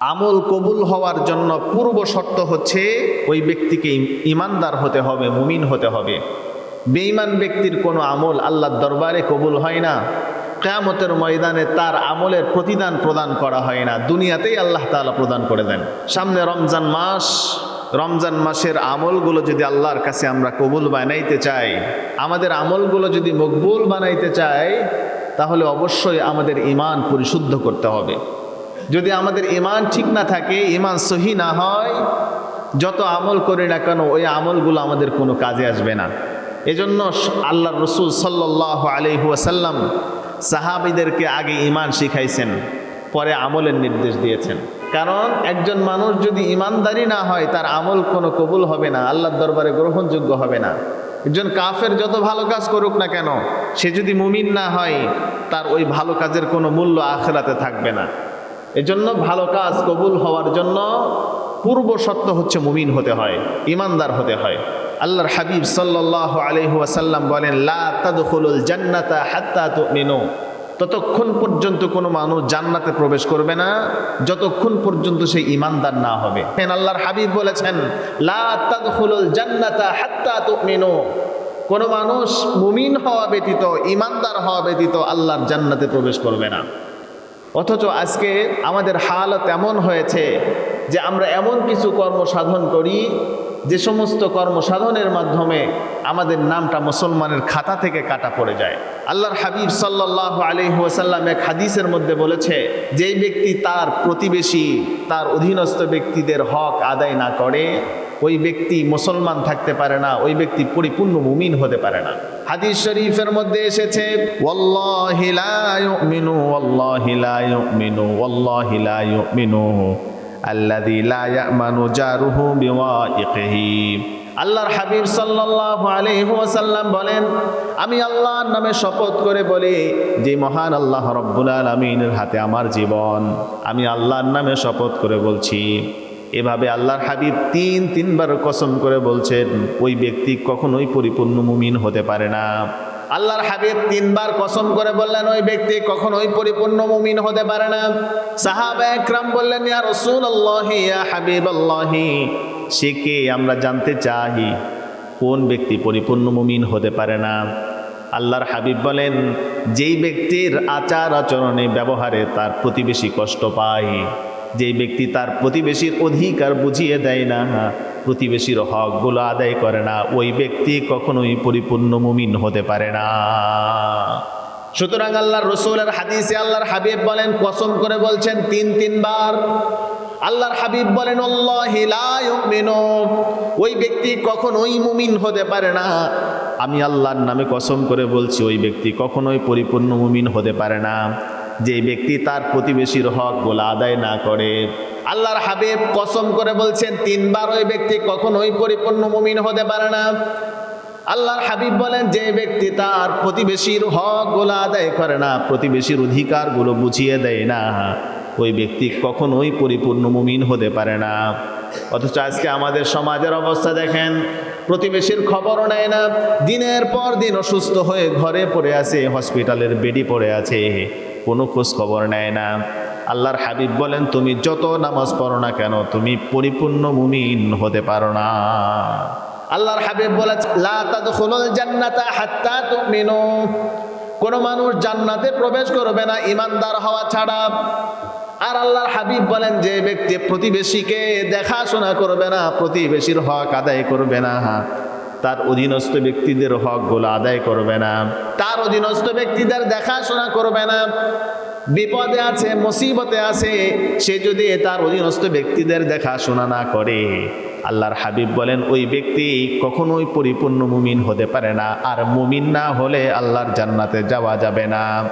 আমল কবুল হওয়ার জন্য পূর্ব শর্ত হচ্ছে ওই ব্যক্তিকে ইম- ইমানদার হতে হবে, মুমিন হতে হবে। বেঈমান ব্যক্তির কোনো আমল আল্লাহর দরবারে কবুল হয় না। কেয়ামতের ময়দানে তার আমলের প্রতিদান প্রদান করা হয় না। দুনিয়াতেই আল্লাহ তাআলা প্রদান করে দেন। সামনে রমজান মাস। রমজান মাসের আমলগুলো যদি আল্লাহর কাছে আমরা কবুল বানাইতে চাই, আমাদের আমলগুলো যদি মকবুল বানাইতে চাই, তাহলে অবশ্যই আমাদের ইমান পরিশুদ্ধ করতে হবে। যদি আমাদের ইমান ঠিক না থাকে ইমান সহি না হয়, যত আমল করি না কেন, ওই আমলগুলো আমাদের কোনো কাজে আসবে না। এজন্য আল্লাহ রসুল সাল্লাহ আলহাসাল্লাম সাহাবিদেরকে আগে ইমান শিখাইছেন, পরে আমলের নির্দেশ দিয়েছেন। কারণ একজন মানুষ যদি ইমানদারি না হয়, তার আমল কোনো কবুল হবে না, আল্লাহর দরবারে গ্রহণযোগ্য হবে না। একজন কাফের যত ভালো কাজ করুক না কেন, সে যদি মুমিন না হয়, তার ওই ভালো কাজের কোনো মূল্য আখেরাতে থাকবে না। এজন্য ভালো কাজ কবুল হওয়ার জন্য পূর্ব সত্য হচ্ছে মুমিন হতে হয়, ইমানদার হতে হয়। আল্লাহর হাবিব সাল্লাহ আলহাসাল্লাম বলেন, লা তাদখুলুল জান্নাতা হাত্তা তুমিনু। ততক্ষণ পর্যন্ত কোনো মানুষ জান্নাতে প্রবেশ করবে না, যতক্ষণ পর্যন্ত সে ইমানদার না হবে। আল্লাহর হাবিব বলেছেন, লা তাদখুলুল জান্নাতা হাত্তা তুমিনু। কোনো মানুষ মুমিন হওয়া ব্যতীত, ইমানদার হওয়া ব্যতীত আল্লাহর জান্নাতে প্রবেশ করবে না। অথচ আজকে আমাদের হালত এমন হয়েছে যে আমরা এমন কিছু কর্ম সাধন করি, যে সমস্ত কর্ম সাধনের মাধ্যমে আমাদের নামটা মুসলমানের খাতা থেকে কাটা পড়ে যায়। আল্লাহর হাবিব সাল্লাহ আলহিহাসাল্লাম এক হাদিসের মধ্যে বলেছে, যেই ব্যক্তি তার প্রতিবেশী, তার অধীনস্থ ব্যক্তিদের হক আদায় না করে ওই ব্যক্তি মুসলমান থাকতে পারে না, ওই ব্যক্তি পরিপূর্ণ মুমিন হতে পারে না। হাদিস শরীফের মধ্যে এসেছে আল্লাহর হাবিব ওয়াসাল্লাম বলেন, আমি আল্লাহর নামে শপথ করে বলি যে, মহান আল্লাহ রব্বুল আলামিনের হাতে আমার জীবন। আমি আল্লাহর নামে শপথ করে বলছি এভাবে আল্লাহর হাবিব তিন, তিনবার কসম করে বলছেন, ওই ব্যক্তি কখনোই পরিপূর্ণ মুমিন হতে পারে না। আল্লাহর হাবিব তিনবার কসম করে বললেন, ওই ব্যক্তি কখনোই পরিপূর্ণ মুমিন হতে পারে না। সাহাবা একরাম বললেন, ইয়া রাসূলুল্লাহ, ইয়া হাবিবাল্লাহ, সে কে আমরা জানতে চাই কোন ব্যক্তি পরিপূর্ণ মুমিন হতে পারে না? আল্লাহর হাবিব বলেন, যেই ব্যক্তির আচার আচরণে ব্যবহারে তার প্রতিবেশী কষ্ট পায় যেই ব্যক্তি তার প্রতিবেশীর অধিকার বুঝিয়ে দেয় না, প্রতিবেশীর হকগুলো আদায় করে না, ওই ব্যক্তি কখনোই পরিপূর্ণ মুমিন হতে পারে না। সুতরাং আল্লাহর রসুলের হাদিসে আল্লাহর হাবিব বলেন, কসম করে বলছেন তিন, তিনবার। আল্লাহর হাবিব বলেন। ওই ব্যক্তি কখনোই মুমিন হতে পারে না। আমি আল্লাহর নামে কসম করে বলছি, ওই ব্যক্তি কখনোই পরিপূর্ণ মুমিন হতে পারে না। যে ব্যক্তি তার প্রতিবেশীর হক গোলা আদায় না করে। আল্লাহর হাবিব কসম করে বলছেন, তিনবার ওই ব্যক্তি কখনোই পরিপূর্ণ মুমিন হতে পারে না। আল্লাহর হাবিব বলেন, যে ব্যক্তি তার প্রতিবেশীর হক গোলা আদায় করে না, প্রতিবেশীর অধিকারগুলো বুঝিয়ে দেয় না, ওই ব্যক্তি কখনোই পরিপূর্ণ মুমিন হতে পারে না। অথচ আজকে আমাদের সমাজের অবস্থা দেখেন, প্রতিবেশীর খবরও নেয় না, দিনের পর দিন অসুস্থ হয়ে ঘরে পড়ে আছে, হসপিটালের বেডি পড়ে আছে। কোনো খোঁজ খবর নেয় না। আল্লাহর হাবিব বলেন, তুমি যত নামাজ পড়ো না কেন, তুমি পরিপূর্ণ মুমিন হতে পারো না। আল্লাহর হাবিব বলেছে লা জান্নাতা কোন মানুষ জান্নাতে প্রবেশ করবে না, ইমানদার হওয়া ছাড়া। আর আল্লাহর হাবিব বলেন, যে ব্যক্তি প্রতিবেশীকে দেখাশোনা করবে না, প্রতিবেশীর হক আদায় করবে না। তার অধীনস্থ ব্যক্তিদের হক হকগুলো আদায় করবে না। তার অধীনস্থ ব্যক্তিদের দেখাশোনা করবে না। বিপদে আছে, মুসিবতে আছে, সে যদি তার অধীনস্থ ব্যক্তিদের দেখাশোনা না করে, আল্লাহর হাবিব বলেন, ওই ব্যক্তি কখনোই পরিপূর্ণ মুমিন হতে পারে না। আর মুমিন না হলে আল্লাহর জান্নাতে যাওয়া যাবে না।